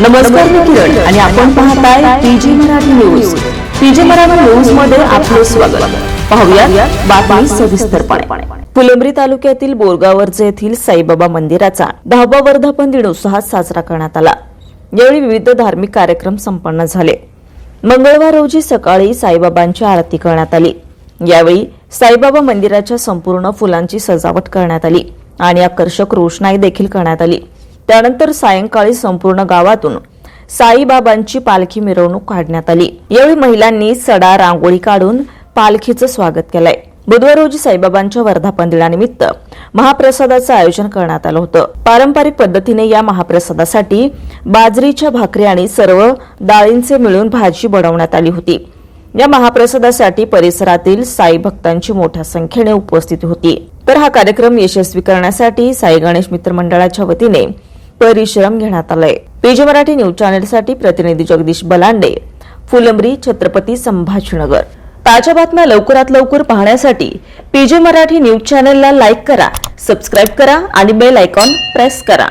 नमस्कार मी किरण आणि आपण पाहताय PG Marathi news. PG Marathi न्यूजमध्ये आपले स्वागत. पाहूया बातमी सविस्तरपणे. फुलंब्री तालुक्यातील बोरगावरचे येथील साईबाबा मंदिराचा दहावा वर्धापन दिन उत्साहात साजरा करण्यात आला. यावेळी विविध धार्मिक कार्यक्रम संपन्न झाले. मंगळवार रोजी सकाळी साईबाबांची आरती करण्यात आली. यावेळी साईबाबा मंदिराच्या संपूर्ण फुलांची सजावट करण्यात आली आणि आकर्षक रोषणाई देखील करण्यात आली. त्यानंतर सायंकाळी संपूर्ण गावातून साईबाबांची पालखी मिरवणूक काढण्यात आली. यावेळी महिलांनी सडा रांगोळी काढून पालखीचं स्वागत केलंय. बुधवार रोजी साईबाबांच्या वर्धापन दिनानिमित्त महाप्रसादाचं आयोजन करण्यात आलं होतं. पारंपरिक पद्धतीने या महाप्रसादासाठी बाजरीच्या भाकरी आणि सर्व डाळींचे मिळून भाजी बनवण्यात आली होती. या महाप्रसादासाठी परिसरातील साई भक्तांची मोठ्या संख्येने उपस्थिती होती. तर हा कार्यक्रम यशस्वी करण्यासाठी साई गणेश मित्र मंडळाच्या वतीने परिश्रम घेण्यात आलाय. पीजे मराठी न्यूज चॅनेलसाठी प्रतिनिधी जगदीश बलांडे फुलंब्री छत्रपती संभाजीनगर. ताज्या बातम्या लवकरात लवकर पाहण्यासाठी पीजे मराठी न्यूज चॅनेलला लाईक करा सबस्क्राईब करा आणि बेल आयकॉन प्रेस करा.